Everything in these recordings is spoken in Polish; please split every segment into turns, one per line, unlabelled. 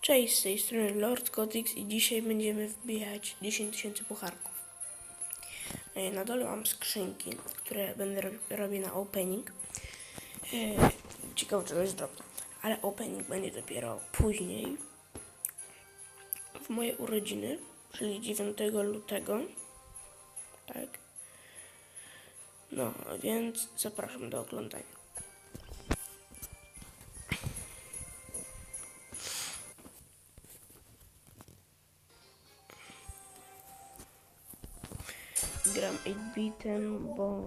Cześć, z tej strony Lord Gothic i dzisiaj będziemy wbijać 10 tysięcy pucharków. E, Na dole mam skrzynki, które będę rob- robię na opening. E, Ciekawe, czy coś drobne. Ale opening będzie dopiero później. W moje urodziny, czyli 9 lutego. Tak. No, więc zapraszam do oglądania. Gram 8-bitem, bo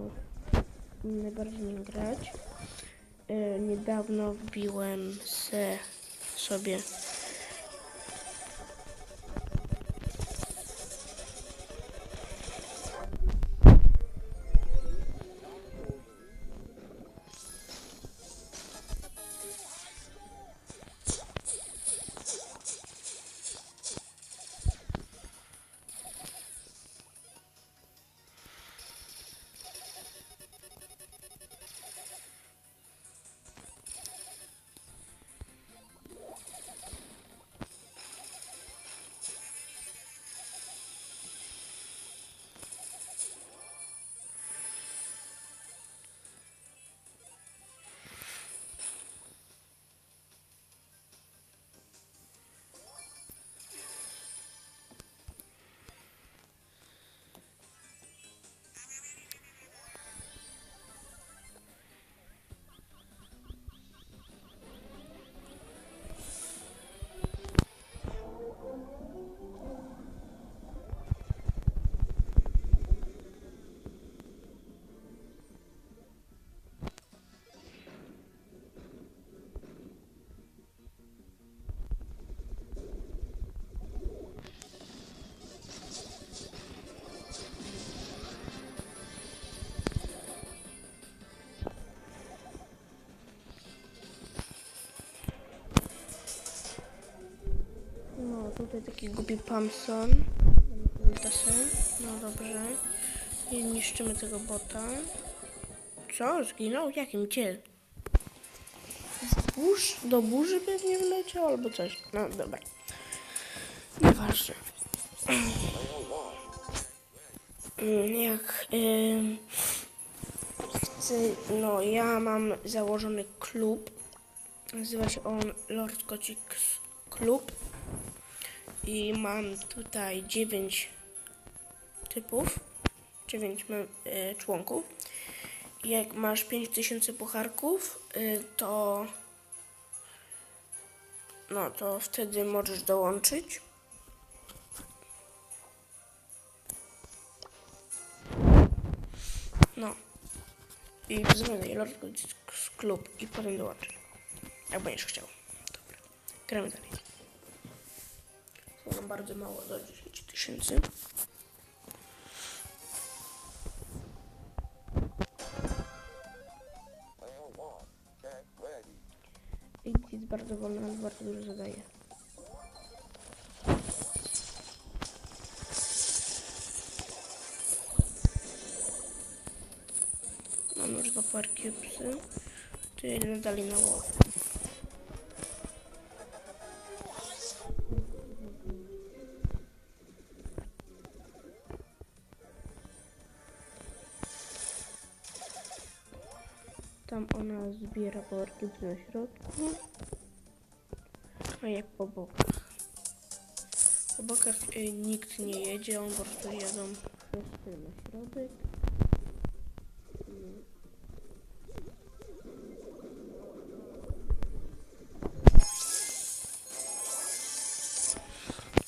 najbardziej nim grać. E, niedawno wbiłem se sobie No, tutaj taki głupi Pamson. No dobrze. I niszczymy tego bota. Co? Zginął? Jakim? Gdzie? Burz? Do burzy pewnie wleciał albo coś. No dobra. Nieważne. Mm, Jak chcę, no ja mam założony klub. Nazywa się on Lord Gothic Club i mam tutaj 9 typów, 9 mem- e, członków. Jak masz 5000 pucharków, y, to no to wtedy możesz dołączyć. No. I wzywaj Lord Club i potem dołączysz. Jak będziesz chciał. Dobra. Gramy dalej. Nam bardzo mało do 10 tysięcy. Jest bardzo wolny, ale bardzo dużo zadaje. Mam już dwa parki psy. Tu jedziemy dalej na łowę. Tam ona zbiera powerki na środku. A jak po bokach. Po bokach y, nikt nie jedzie, on po prostu jadą wszyscy na środek.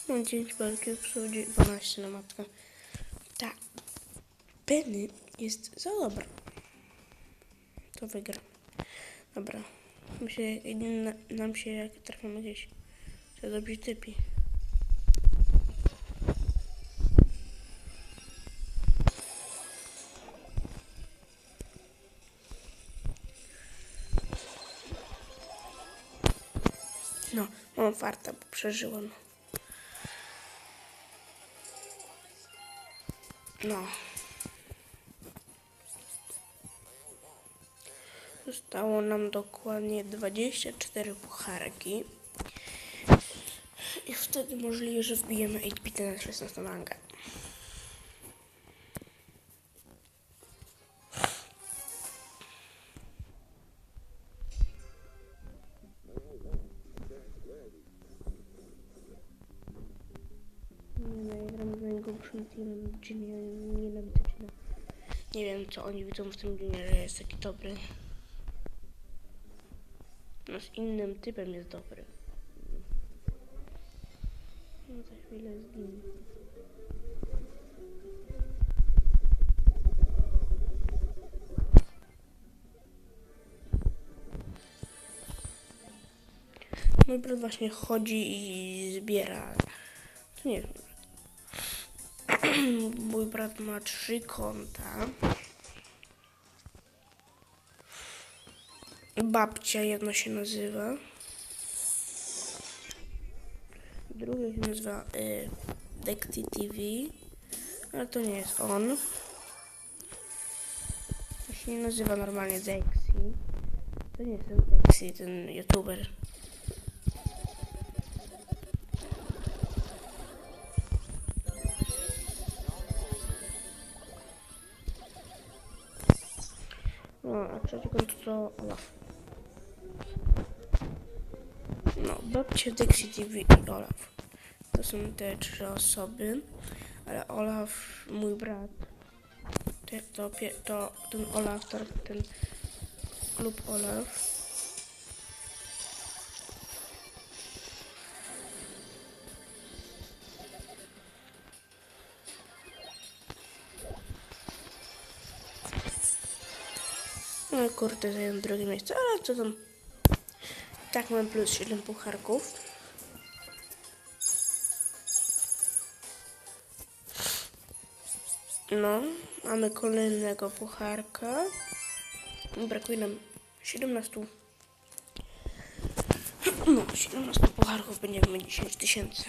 Mam 9 barków, 12 na matkę. Ta Penny jest za dobra to wygra. Dobra. Na, nam się jak trafią jakieś to typi. No, mam farta, bo. No. Zostało nam dokładnie 24 pucharki. I wtedy możliwe, że wbijemy 8-bity na 16 rangę. Nie no, nie, wiem, co oni widzą w tym Ginie, że jest taki dobry. No z innym typem jest dobry. No za chwilę zginie. Mój brat właśnie chodzi i zbiera. To nie wiem. Mój brat ma trzy konta. Babcia jedno się nazywa. Drugie się nazywa y, Dexy TV. Ale to nie jest on. To się nie nazywa normalnie Dexy. To nie jest ten Dexy, ten youtuber. No, a trzeci to Olaf. Babcia Dixie i Olaf. To są te trzy osoby, ale Olaf, mój brat, to, to, to ten Olaf, to ten klub Olaf. No kurde, zająłem drugie miejsce, ale co tam? Tak mam plus 7 pucharków. No, mamy kolejnego pucharka. Brakuje nam 17. No, 17 pucharków będziemy mieć 10 tysięcy.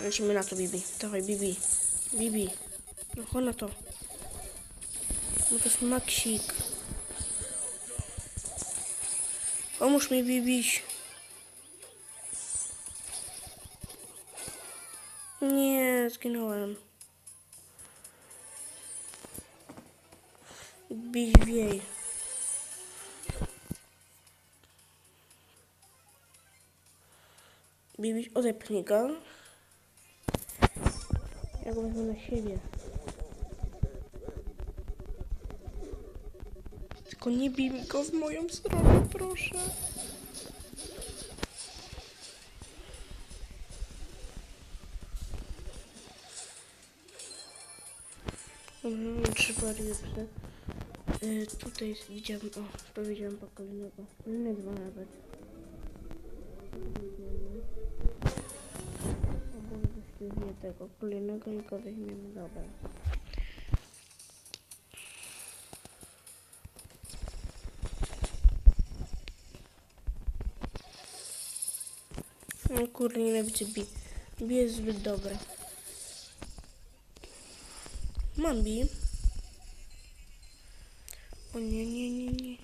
Lecimy na to, Bibi. Dawaj, Bibi. Bibi. No, chodź na to. No to jest Maksik. Pomóż mi, Bibiś. Nie, zginąłem. Biś wiej. Bibiś, odepnij go. Ja na siebie. Tylko nie bij go w moją stronę, proszę. Mhm, trzy bariusze. Y, tutaj widziałem, o, to widziałem po kolejnego. Kolejne dwa nawet. Albo weźmiemy tego kolejnego i go weźmiemy, dobra. No kurde, nienawidzę Bi. Bi jest zbyt dobre. Mam Bi. O nie, nie, nie, nie.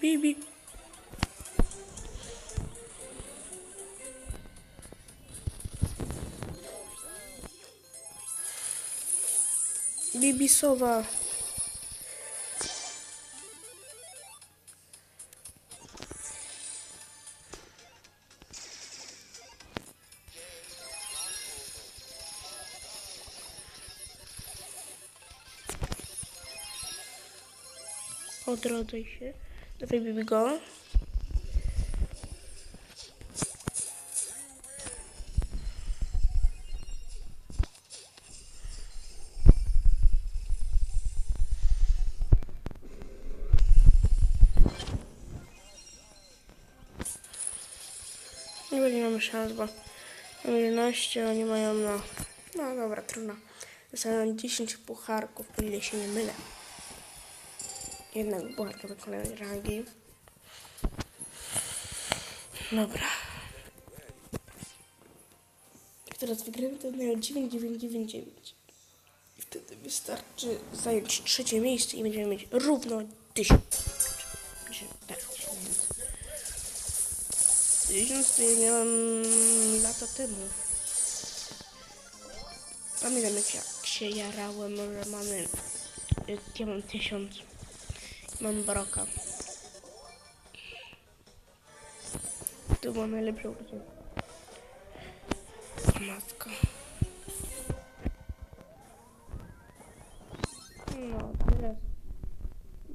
Bibi. Bibi Odrodzaj się. Dawaj Bibi go. Nie będzie mamy szans, bo mam 11, oni mają no... No dobra, trudno. Dostaną 10 pucharków, o ile się nie mylę. Pucharka do kolejnej rangi. Dobra. Jak teraz wygramy, to mają 9999. I wtedy Wystarczy zająć trzecie miejsce i będziemy mieć równo 1000. Znaczy, tak, tysięcy. Tysiąc to ja miałem lata temu. Pamiętam jak, ja, jak się jarałem, że mamy... Ja mam tysiąc. Mam broka. To była najlepsza urodzina. Matka. No, teraz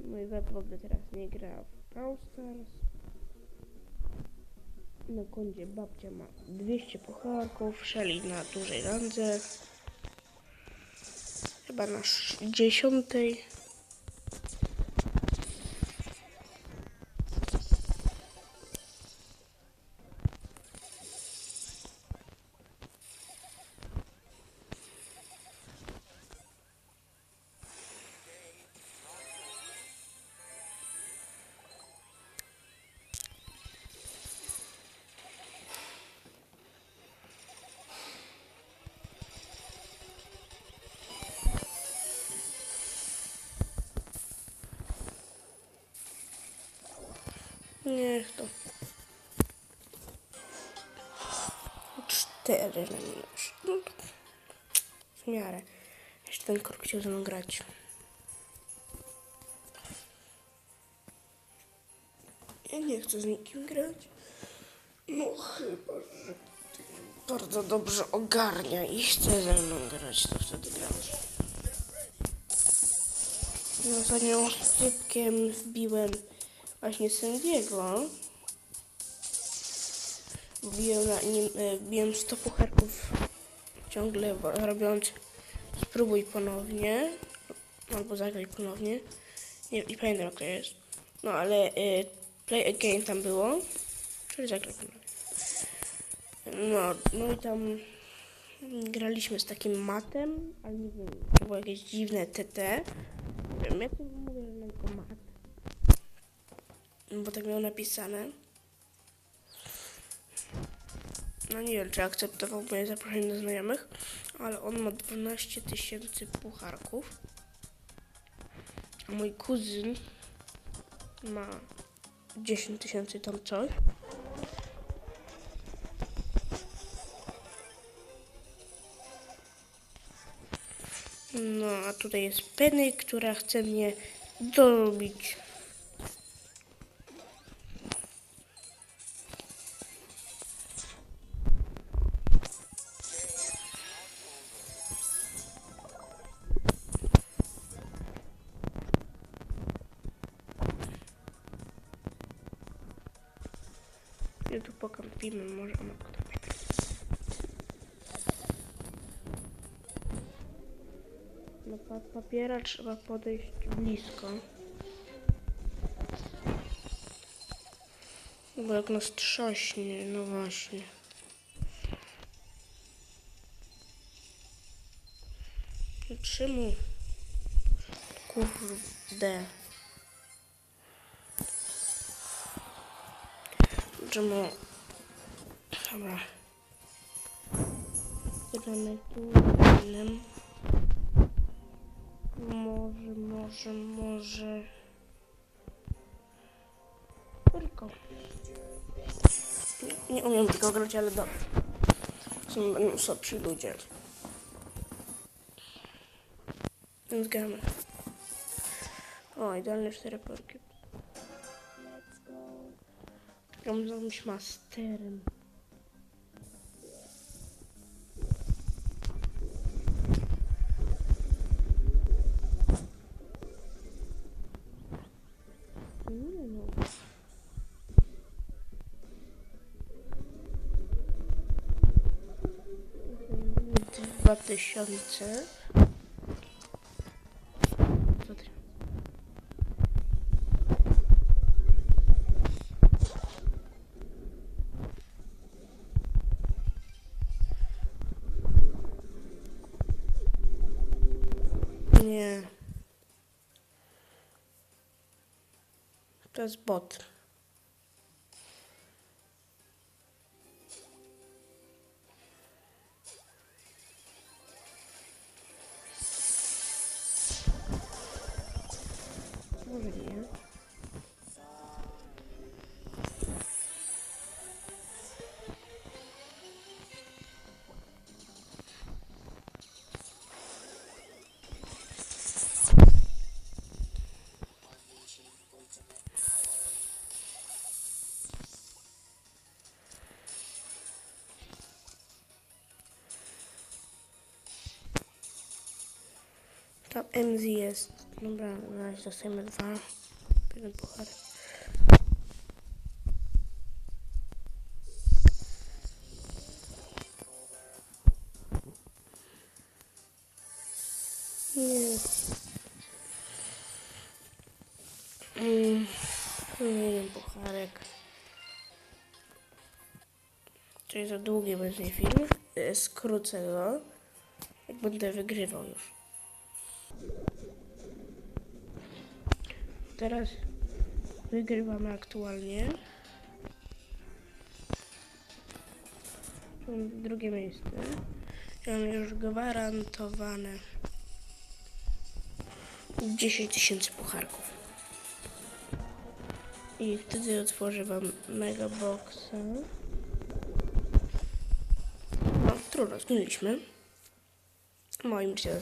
mój brat w ogóle teraz nie gra w Brawl. Na koncie babcia ma 200 pucharków, Shelly na dużej randze. Chyba na dziesiątej. Niech to. Cztery na minus. No, w miarę. Jeszcze ten krok chciał ze mną grać. Ja nie chcę z nikim grać. No chyba, że ty bardzo dobrze ogarnia i chce ze mną grać, to wtedy gram. No, Ostatnio szybkiem wbiłem właśnie Sandiego. Wbiłem, na nim, e, wbiłem 100 pucharków ciągle robiąc spróbuj ponownie albo zagraj ponownie. Nie, nie pamiętam jak to jest. No ale e, play again tam było. Czyli zagraj ponownie. No, no i tam graliśmy z takim matem, ale nie wiem, to było jakieś dziwne TT. Nie wiem, jak to mówię, że tylko mat. Bo tak miał napisane. No nie wiem, czy akceptował moje zaproszenie do znajomych, ale on ma 12 tysięcy pucharków. A mój kuzyn ma 10 tysięcy tam coś. No, a tutaj jest Penny, która chce mnie dorobić. Do pa papiera trzeba podejść blisko. Bo jak nas trzaśnie, no właśnie. No Czemu? Kurde. Czemu? Dobra. Gramy tu innym. Może, może, może. Tylko. Nie, nie umiem tylko grać, ale dobrze. Są będą słabsi ludzie. Więc gramy. O, idealne cztery porki. Gram z masterem. Nie no. Dwa tysiące. To jest bot. MZ jest. Dobra, na razie dostajemy dwa. Jeden puchar. Nie. Mm, jeden pucharek. Czyli za długi będzie film. E, Skrócę go, jak będę wygrywał już. Teraz wygrywamy aktualnie. Drugie miejsce. Mam już gwarantowane 10 tysięcy pucharków. I wtedy otworzę wam mega boxa. No, trudno, zginęliśmy. Moim się.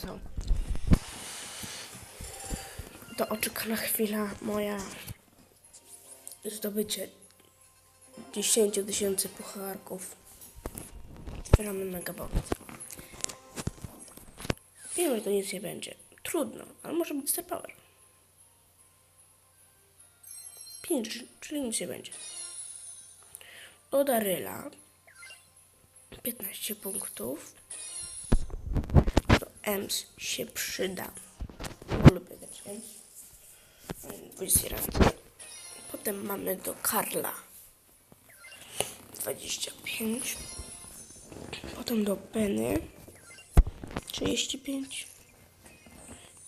To oczekana chwila moja zdobycie 10 tysięcy pucharków. Otwieramy mega box. Wiem, że to nic nie będzie. Trudno, ale może być Star Power. 5, czyli nic nie będzie. Od Aryla 15 punktów. To EMS się przyda. Lubię też EMS. 20 razy. Potem mamy do Karla 25. Potem do Penny 35.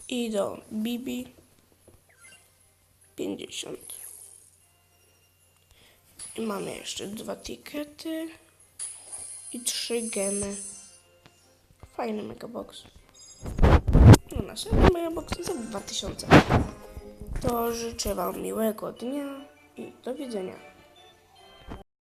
I do Bibi 50. I mamy jeszcze dwa tikety i trzy gemy. Fajny megabox. No następny megabox za 2000. To życzę Wam miłego dnia i do widzenia.